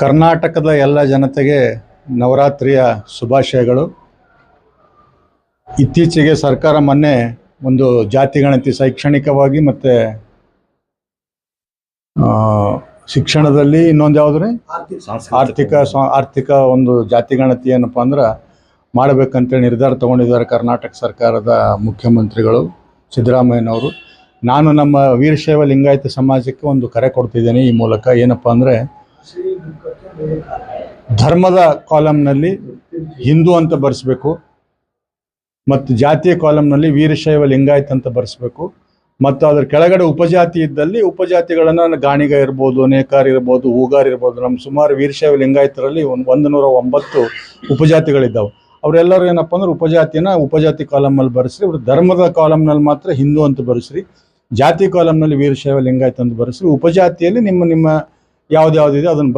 ಕರ್ನಾಟಕದ ಎಲ್ಲ ಜನತೆಗೆ ನವರಾತ್ರಿಯ ಶುಭಾಶಯಗಳು. ಇತ್ತೀಚೆಗೆ ಸರ್ಕಾರ ಮೊನ್ನೆ ಒಂದು ಜಾತಿ ಗಣತಿ ಶೈಕ್ಷಣಿಕವಾಗಿ ಮತ್ತು ಶಿಕ್ಷಣದಲ್ಲಿ ಇನ್ನೊಂದು ಯಾವುದ್ರಿ? ಆರ್ಥಿಕ ಆರ್ಥಿಕ ಒಂದು ಜಾತಿ ಗಣತಿ ಏನಪ್ಪ ಅಂದ್ರೆ ಮಾಡಬೇಕಂತೇಳಿ ನಿರ್ಧಾರ ತಗೊಂಡಿದ್ದಾರೆ ಕರ್ನಾಟಕ ಸರ್ಕಾರದ ಮುಖ್ಯಮಂತ್ರಿಗಳು ಸಿದ್ದರಾಮಯ್ಯನವರು. ನಾನು ನಮ್ಮ ವೀರಶೈವ ಲಿಂಗಾಯತ ಸಮಾಜಕ್ಕೆ ಒಂದು ಕರೆ ಕೊಡ್ತಿದ್ದೇನೆ ಈ ಮೂಲಕ. ಏನಪ್ಪ ಅಂದರೆ ಧರ್ಮದ ಕಾಲಂನಲ್ಲಿ ಹಿಂದೂ ಅಂತ ಬರೆಸ್ಬೇಕು, ಮತ್ತು ಜಾತಿಯ ಕಾಲಂನಲ್ಲಿ ವೀರಶೈವ ಲಿಂಗಾಯತ್ ಅಂತ ಬರೆಸ್ಬೇಕು, ಮತ್ತು ಅದ್ರ ಕೆಳಗಡೆ ಉಪಜಾತಿ ಇದ್ದಲ್ಲಿ ಉಪಜಾತಿಗಳನ್ನು ಗಾಣಿಗ ಇರ್ಬೋದು, ನೇಕಾರ್ ಇರ್ಬೋದು, ಹೂಗಾರ್ ಇರ್ಬೋದು ನಮ್ಮ ಸುಮಾರು ವೀರಶೈವ ಲಿಂಗಾಯತರಲ್ಲಿ ಒಂದು ಒಂದು ನೂರ ಒಂಬತ್ತು ಉಪಜಾತಿಗಳಿದ್ದಾವೆ. ಅವರೆಲ್ಲರೂ ಏನಪ್ಪ ಅಂದ್ರೆ ಉಪಜಾತಿನ ಉಪಜಾತಿ ಕಾಲಂನಲ್ಲಿ ಬರೆಸ್ರಿ, ಇವರು ಧರ್ಮದ ಕಾಲಮ್ನಲ್ಲಿ ಮಾತ್ರ ಹಿಂದೂ ಅಂತ ಬರೆಸ್ರಿ, ಜಾತಿ ಕಾಲಂನಲ್ಲಿ ವೀರಶೈವ ಲಿಂಗಾಯತ್ ಅಂತ ಬರೆಸ್ರಿ, ಉಪಜಾತಿಯಲ್ಲಿ ನಿಮ್ಮ ನಿಮ್ಮ ಯಾವ್ದ್ಯಾವ್ದಿದೆ ಅದನ್ನು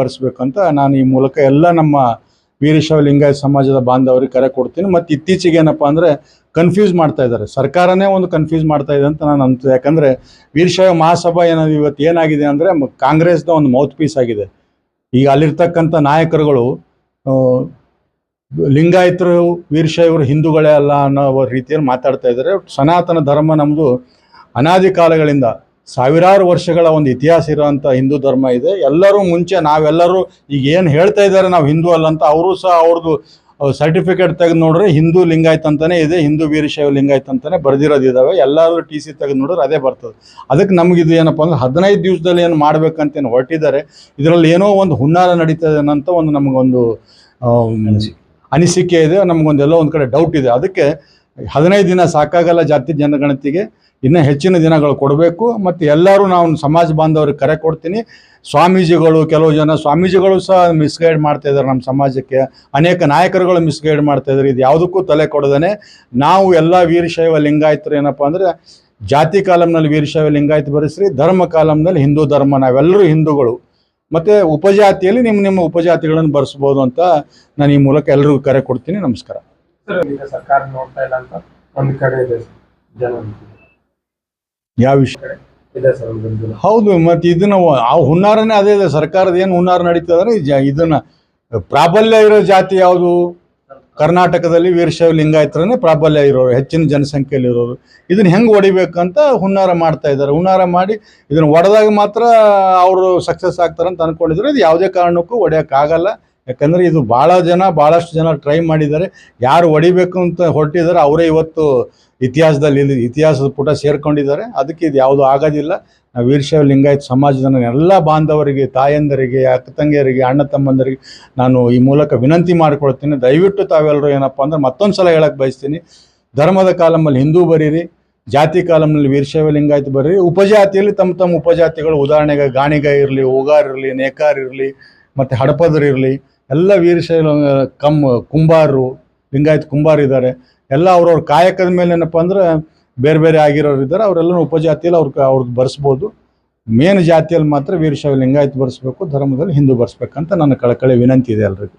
ಅಂತ ನಾನು ಈ ಮೂಲಕ ಎಲ್ಲ ನಮ್ಮ ವೀರಶೈವ ಲಿಂಗಾಯತ ಸಮಾಜದ ಬಾಂಧವರಿಗೆ ಕರೆ ಕೊಡ್ತೀನಿ. ಮತ್ತು ಇತ್ತೀಚೆಗೆ ಏನಪ್ಪ ಅಂದರೆ ಕನ್ಫ್ಯೂಸ್ ಮಾಡ್ತಾ ಇದ್ದಾರೆ. ಸರ್ಕಾರನೇ ಒಂದು ಕನ್ಫ್ಯೂಸ್ ಮಾಡ್ತಾ ಇದೆ ಅಂತ ನಾನು ಅಂತ ಯಾಕಂದರೆ ವೀರಶೈವ ಮಹಾಸಭಾ ಏನಾದ್ರು ಇವತ್ತು ಏನಾಗಿದೆ ಅಂದರೆ ಕಾಂಗ್ರೆಸ್ನ ಒಂದು ಮೌತ್ ಪೀಸ್ ಆಗಿದೆ. ಈಗ ಅಲ್ಲಿರ್ತಕ್ಕಂಥ ನಾಯಕರುಗಳು ಲಿಂಗಾಯತರು, ವೀರಶೈವರು ಹಿಂದೂಗಳೇ ಅಲ್ಲ ಅನ್ನೋ ರೀತಿಯಲ್ಲಿ ಮಾತಾಡ್ತಾ ಇದ್ದಾರೆ. ಸನಾತನ ಧರ್ಮ ನಮ್ಮದು ಅನಾದಿ ಕಾಲಗಳಿಂದ ಸಾವಿರಾರು ವರ್ಷಗಳ ಒಂದು ಇತಿಹಾಸ ಇರುವಂಥ ಹಿಂದೂ ಧರ್ಮ ಇದೆ. ಎಲ್ಲರೂ ಮುಂಚೆ ನಾವೆಲ್ಲರೂ ಈಗ ಏನು ಹೇಳ್ತಾ ಇದ್ದಾರೆ ನಾವು ಹಿಂದೂ ಅಲ್ಲ ಅಂತ ಅವರು ಸಹ ಅವ್ರದ್ದು ಸರ್ಟಿಫಿಕೇಟ್ ತೆಗೆದು ನೋಡ್ರೆ ಹಿಂದೂ ಲಿಂಗಾಯತ್ ಅಂತಾನೆ ಇದೆ, ಹಿಂದೂ ವೀರಶೈವ ಲಿಂಗಾಯತ್ ಅಂತಾನೆ ಬರ್ದಿರೋದಿದಾವೆ. ಎಲ್ಲರೂ ಟಿ ಸಿ ತೆಗೆದು ನೋಡಿದ್ರೆ ಅದೇ ಬರ್ತದೆ. ಅದಕ್ಕೆ ನಮಗಿದು ಏನಪ್ಪ ಅಂದ್ರೆ ಹದಿನೈದು ದಿವಸದಲ್ಲಿ ಏನು ಮಾಡ್ಬೇಕಂತ ಏನು ಹೊರಟಿದ್ದಾರೆ. ಇದರಲ್ಲಿ ಏನೋ ಒಂದು ಹುನ್ನಾರ ನಡೀತದೆ ಅಂತ ಒಂದು ನಮಗೊಂದು ಅನಿಸಿಕೆ. ಇದೆ, ನಮಗೊಂದೆಲ್ಲ ಒಂದು ಕಡೆ ಡೌಟ್ ಇದೆ. ಅದಕ್ಕೆ ಹದಿನೈದು ದಿನ ಸಾಕಾಗಲ್ಲ ಜಾತಿ ಜನಗಣತಿಗೆ. ಇನ್ನೂ ಹೆಚ್ಚಿನ ದಿನಗಳು ಕೊಡಬೇಕು. ಮತ್ತು ಎಲ್ಲರೂ ನಾವು ಸಮಾಜ ಬಾಂಧವ್ರಿಗೆ ಕರೆ ಕೊಡ್ತೀನಿ. ಸ್ವಾಮೀಜಿಗಳು, ಕೆಲವು ಜನ ಸ್ವಾಮೀಜಿಗಳು ಸಹ ಮಿಸ್ಗೈಡ್ ಮಾಡ್ತಾ ಇದ್ದಾರೆ ನಮ್ಮ ಸಮಾಜಕ್ಕೆ. ಅನೇಕ ನಾಯಕರುಗಳು ಮಿಸ್ಗೈಡ್ ಮಾಡ್ತಾ ಇದ್ದಾರೆ ಇದು ಯಾವುದಕ್ಕೂ ತಲೆ ಕೊಡದೇ ನಾವು ಎಲ್ಲ ವೀರಶೈವ ಲಿಂಗಾಯತರು ಏನಪ್ಪ ಅಂದರೆ, ಜಾತಿ ಕಾಲಮ್ನಲ್ಲಿ ವೀರಶೈವ ಲಿಂಗಾಯತ ಬರೆಸ್ರಿ, ಧರ್ಮ ಕಾಲಮ್ನಲ್ಲಿ ಹಿಂದೂ ಧರ್ಮ. ನಾವೆಲ್ಲರೂ ಹಿಂದೂಗಳು. ಮತ್ತು ಉಪಜಾತಿಯಲ್ಲಿ ನಿಮ್ಮ ನಿಮ್ಮ ಉಪಜಾತಿಗಳನ್ನು ಬರೆಸ್ಬೋದು ಅಂತ ನಾನು ಈ ಮೂಲಕ ಎಲ್ಲರಿಗೂ ಕರೆ ಕೊಡ್ತೀನಿ. ನಮಸ್ಕಾರ. ಈಗ ಸರ್ಕಾರ ನೋಡ್ತಾ ಇಲ್ಲ ಅಂತ ಒಂದ್ ಕಡೆ ಇದೆ ಜನ ಯಾವ ವಿಷಯ? ಇದೆ ಸರ್ ಹೌದು ಮತ್ತೆ ಇದನ್ನ ಆ ಹುನ್ನಾರನೇ ಅದೇ ಇದೆ ಸರ್ಕಾರದ ಏನು ಹುನ್ನಾರ ನಡೀತದೆ ಅಂದ್ರೆ ಜ- ಇದನ್ನ ಪ್ರಾಬಲ್ಯ ಇರೋ ಜಾತಿ ಯಾವುದು? ಕರ್ನಾಟಕದಲ್ಲಿ ವೀರಶೈವ ಲಿಂಗಾಯತರನ್ನೇ ಪ್ರಾಬಲ್ಯ ಇರೋರು ಹೆಚ್ಚಿನ ಜನಸಂಖ್ಯೆಯಲ್ಲಿ ಇರೋರು. ಇದನ್ನ ಹೆಂಗೆ ಹೊಡಿಬೇಕಂತ ಹುನ್ನಾರ ಮಾಡ್ತಾ ಇದ್ದಾರೆ. ಹುನ್ನಾರ ಮಾಡಿ ಇದನ್ನ ಒಡೆದಾಗ ಮಾತ್ರ ಅವರು ಸಕ್ಸಸ್ ಆಗ್ತಾರಂತ ಅನ್ಕೊಂಡಿದ್ರು. ಇದು ಯಾವುದೇ ಕಾರಣಕ್ಕೂ ಹೊಡೆಯೋಕ್ಕಾಗಲ್ಲ ಯಾಕಂದರೆ ಇದು ಭಾಳ ಜನ ಭಾಳಷ್ಟು ಜನ ಟ್ರೈ ಮಾಡಿದ್ದಾರೆ. ಯಾರು ಹೊಡಿಬೇಕು ಅಂತ ಹೊರಟಿದ್ದಾರೆ, ಅವರೇ ಇವತ್ತು ಇತಿಹಾಸದಲ್ಲಿ ಇತಿಹಾಸದ ಪುಟ ಸೇರ್ಕೊಂಡಿದ್ದಾರೆ. ಅದಕ್ಕೆ ಇದು ಯಾವುದು ಆಗೋದಿಲ್ಲ. ವೀರಶೈವ ಲಿಂಗಾಯತ್ ಸಮಾಜದ ಎಲ್ಲ ಬಾಂಧವರಿಗೆ, ತಾಯಂದರಿಗೆ, ಅಕ್ಕ ತಂಗಿಯರಿಗೆ, ಅಣ್ಣ ತಮ್ಮಂದರಿಗೆ ನಾನು ಈ ಮೂಲಕ ವಿನಂತಿ ಮಾಡಿಕೊಳ್ತೀನಿ. ದಯವಿಟ್ಟು ತಾವೆಲ್ಲರೂ ಏನಪ್ಪ ಅಂದ್ರೆ ಮತ್ತೊಂದು ಸಲ ಹೇಳಕ್ಕೆ ಬಯಸ್ತೀನಿ. ಧರ್ಮದ ಕಾಲಮಲ್ಲಿ ಹಿಂದೂ ಬರೀರಿ, ಜಾತಿ ಕಾಲಮ್ನಲ್ಲಿ ವೀರಶೈವ ಲಿಂಗಾಯತ್ ಬರೀರಿ, ಉಪಜಾತಿಯಲ್ಲಿ ತಮ್ಮ ತಮ್ಮ ಉಪಜಾತಿಗಳು ಉದಾಹರಣೆಗೆ ಗಾಣಿಗ ಇರಲಿ ಓಗಾರ್ ಇರಲಿ, ನೇಕಾರ್ ಇರಲಿ, ಮತ್ತು ಹಡಪದರು ಇರಲಿ ಎಲ್ಲ ವೀರಶೈವ ಕಮ್ ಕುಂಬಾರರು ಲಿಂಗಾಯತ್ ಕುಂಬಾರ ಇದ್ದಾರೆ. ಎಲ್ಲ ಅವ್ರವ್ರ ಕಾಯಕದ ಮೇಲೆ ಏನಪ್ಪ ಅಂದ್ರೆ ಬೇರೆ ಬೇರೆ ಆಗಿರೋರು ಇದ್ದಾರೆ. ಅವರೆಲ್ಲರೂ ಉಪಜಾತಿಯಲ್ಲಿ ಅವ್ರ ಅವ್ರದ್ದು ಬರೆಸ್ಬೋದು. ಮೇನ್ ಜಾತಿಯಲ್ಲಿ ಮಾತ್ರ ವೀರಶೈವ ಲಿಂಗಾಯತ್ ಬರೆಸ್ಬೇಕು, ಧರ್ಮದಲ್ಲಿ ಹಿಂದೂ ಬರೆಸ್ಬೇಕಂತ ನನ್ನ ಕಳಕಳಿ ವಿನಂತಿ ಇದೆ ಎಲ್ರಿಗೂ.